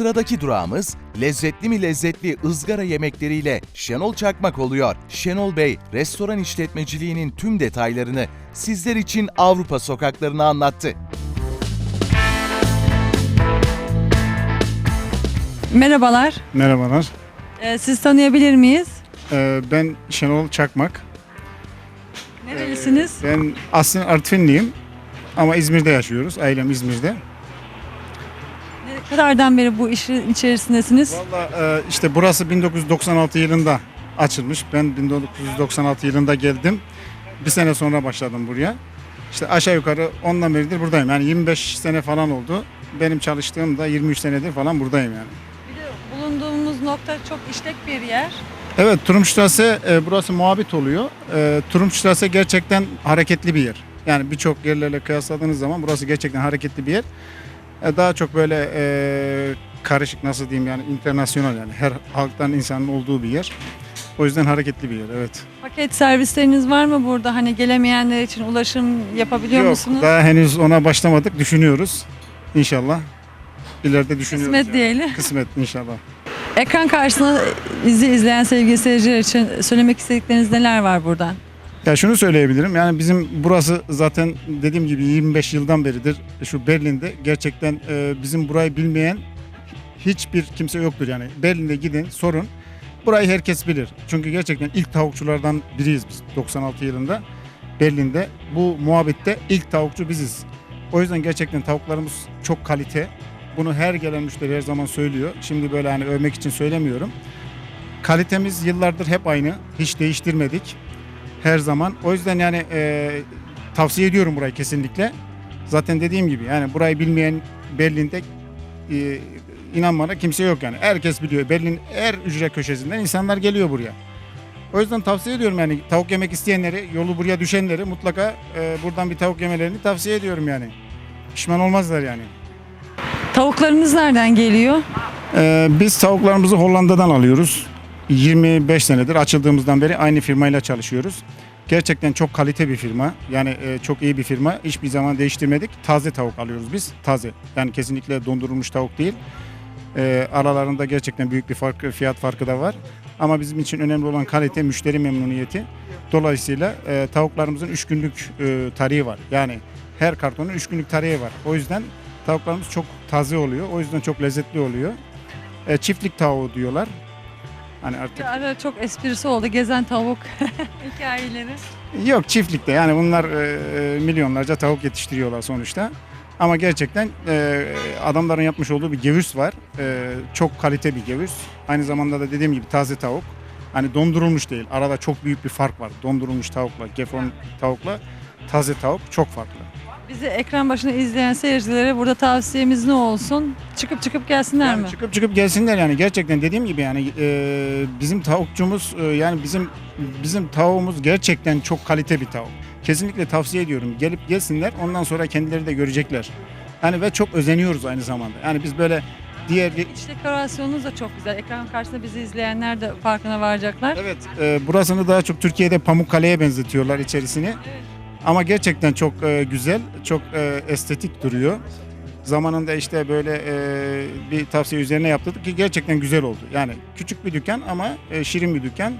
Sıradaki durağımız lezzetli mi lezzetli ızgara yemekleriyle Şenol Çakmak oluyor. Şenol Bey, restoran işletmeciliğinin tüm detaylarını sizler için Avrupa sokaklarını anlattı. Merhabalar. Merhabalar. Ee, siz tanıyabilir miyiz? Ee, ben Şenol Çakmak. Nerelisiniz? Ben aslında Artvinliyim ama İzmir'de yaşıyoruz. Ailem İzmir'de. Ne kadardan beri bu işin içerisindesiniz? Valla e, işte burası 1996 yılında açılmış. Ben 1996 yılında geldim. Bir sene sonra başladım buraya. İşte aşağı yukarı ondan beridir buradayım. Yani 25 sene falan oldu. Benim çalıştığım da 23 senedir falan buradayım yani. Bir de bulunduğumuz nokta çok işlek bir yer. Evet Turumstrasse e, burası muhabit oluyor. E, Turumstrasse gerçekten hareketli bir yer. Yani birçok yerlerle kıyasladığınız zaman burası gerçekten hareketli bir yer. E, daha çok böyle e, karışık nasıl diyeyim yani internasyonel yani her halktan insanın olduğu bir yer. O yüzden hareketli bir yer evet. Paket servisleriniz var mı burada? Hani gelemeyenler için ulaşım yapabiliyor Yok musunuz? daha henüz ona başlamadık düşünüyoruz. İnşallah. İleride düşünüyoruz. Kısmet yani. diyelim. Kısmet inşallah. Ekran karşısında bizi izleyen sevgili seyirciler için söylemek istedikleriniz neler var buradan? Ya şunu söyleyebilirim. Yani bizim burası zaten dediğim gibi 25 yıldan beridir şu Berlin'de gerçekten e, bizim burayı bilmeyen hiçbir kimse yoktur yani. Berlin'de gidin sorun. Burayı herkes bilir. Çünkü gerçekten ilk tavukçulardan biriyiz biz 96 yılında Berlin'de. Bu muhabbette ilk tavukçu biziz. O yüzden gerçekten tavuklarımız çok kalite. Bunu her gelen müşteri her zaman söylüyor. Şimdi böyle hani övmek için söylemiyorum. Kalitemiz yıllardır hep aynı. Hiç değiştirmedik her zaman. O yüzden yani e, tavsiye ediyorum burayı kesinlikle. Zaten dediğim gibi yani burayı bilmeyen Berlin'de e, inan bana kimse yok yani. Herkes biliyor. Berlin her ücret köşesinden insanlar geliyor buraya. O yüzden tavsiye ediyorum yani tavuk yemek isteyenleri, yolu buraya düşenleri mutlaka e, buradan bir tavuk yemelerini tavsiye ediyorum yani. Pişman olmazlar yani. Tavuklarınız nereden geliyor? Ee, biz tavuklarımızı Hollanda'dan alıyoruz. 25 senedir açıldığımızdan beri aynı firmayla çalışıyoruz. Gerçekten çok kalite bir firma. Yani e, çok iyi bir firma. Hiçbir zaman değiştirmedik. Taze tavuk alıyoruz biz. Taze. Yani kesinlikle dondurulmuş tavuk değil. Ee, aralarında gerçekten büyük bir fark, fiyat farkı da var. Ama bizim için önemli olan kalite, müşteri memnuniyeti. Dolayısıyla e, tavuklarımızın 3 günlük e, tarihi var. Yani her kartonun 3 günlük tarihi var. O yüzden tavuklarımız çok taze oluyor. O yüzden çok lezzetli oluyor. E, çiftlik tavuğu diyorlar. Hani artık ara çok esprisi oldu. Gezen tavuk hikayeleri. yok çiftlikte yani bunlar e, milyonlarca tavuk yetiştiriyorlar sonuçta. Ama gerçekten e, adamların yapmış olduğu bir gevüs var. E, çok kalite bir gevüs. Aynı zamanda da dediğim gibi taze tavuk. Hani dondurulmuş değil. Arada çok büyük bir fark var. Dondurulmuş tavukla, gefron tavukla taze tavuk çok farklı. Bizi ekran başında izleyen seyircilere burada tavsiyemiz ne olsun? Çıkıp çıkıp gelsinler Yani mi? çıkıp çıkıp gelsinler yani gerçekten dediğim gibi yani e, bizim tavukçumuz e, yani bizim bizim tavuğumuz gerçekten çok kalite bir tavuk. Kesinlikle tavsiye ediyorum. Gelip gelsinler ondan sonra kendileri de görecekler. Hani ve çok özeniyoruz aynı zamanda. Yani biz böyle diğer İç dekorasyonunuz da çok güzel. Ekran karşısında bizi izleyenler de farkına varacaklar. Evet, e, burasını daha çok Türkiye'de Pamukkale'ye benzetiyorlar içerisini. Evet. Ama gerçekten çok e, güzel, çok e, estetik duruyor. Zamanında işte böyle e, bir tavsiye üzerine yaptırdık ki gerçekten güzel oldu. Yani küçük bir dükkan ama e, şirin bir dükkan.